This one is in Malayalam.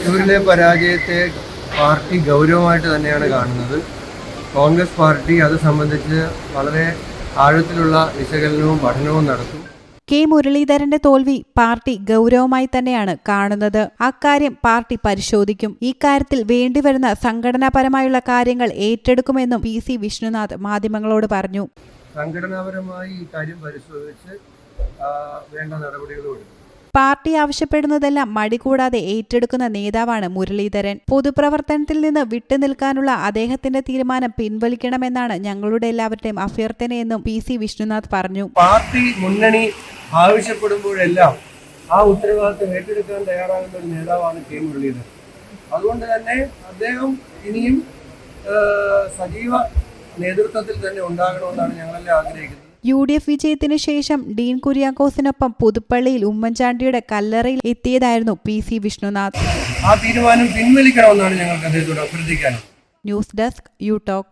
തൃശ്ശൂരിലെ പരാജയത്തെ പാർട്ടി ഗൗരവമായിട്ട് തന്നെയാണ് കാണുന്നത്. കോൺഗ്രസ് പാർട്ടി അത് സംബന്ധിച്ച് വളരെ ആഴത്തിലുള്ള വിശകലനവും പഠനവും നടത്തും. കെ മുരളീധരന്റെ തോൽവി പാർട്ടി ഗൗരവമായി തന്നെയാണ് കാണുന്നത്. അക്കാര്യം പാർട്ടി പരിശോധിക്കും. ഇക്കാര്യത്തിൽ വേണ്ടിവരുന്ന സംഘടനാപരമായുള്ള കാര്യങ്ങൾ ഏറ്റെടുക്കുമെന്നും പി സി വിഷ്ണുനാഥ് മാധ്യമങ്ങളോട് പറഞ്ഞു. സംഘടനാപരമായി ഈ കാര്യം പരിശോധിച്ച് വേണ്ട നടപടികളും എടുക്കും. പാർട്ടി ആവശ്യപ്പെടുന്നതെല്ലാം മടികൂടാതെ ഏറ്റെടുക്കുന്ന നേതാവാണ് മുരളീധരൻ. പൊതുപ്രവർത്തനത്തിൽ നിന്ന് വിട്ടുനിൽക്കാനുള്ള അദ്ദേഹത്തിന്റെ തീരുമാനം പിൻവലിക്കണമെന്നാണ് ഞങ്ങളുടെ എല്ലാവരുടെയും അഭ്യർത്ഥനയെന്നും പി സി വിഷ്ണുനാഥ് പറഞ്ഞു. പാർട്ടി മുന്നണി ആവശ്യപ്പെടുമ്പോഴെല്ലാം ആ ഉത്തരവാദിത്തം ഏറ്റെടുക്കാൻ തയ്യാറാകുന്ന ഒരു നേതാവാണ് കെ മുരളീധരൻ. അതുകൊണ്ട് തന്നെ അദ്ദേഹം ഇനിയും സജീവ നേതൃത്വത്തിൽ തന്നെ ഉണ്ടാകണമെന്നാണ് ഞങ്ങളെല്ലാം ആഗ്രഹിക്കുന്നത്. യു ഡി എഫ് വിജയത്തിന് ശേഷം ഡീൻ കുര്യാക്കോസിനൊപ്പം പുതുപ്പള്ളിയിൽ ഉമ്മൻചാണ്ടിയുടെ കല്ലറയിൽ എത്തിയതായിരുന്നു പി സി വിഷ്ണുനാഥ്. ആ തീരുമാനം പിൻവലിക്കണമെന്നാണ് ഞങ്ങൾക്ക് അദ്ദേഹത്തോട് അഭ്യർത്ഥിക്കാനുള്ളത്. News desk you talk.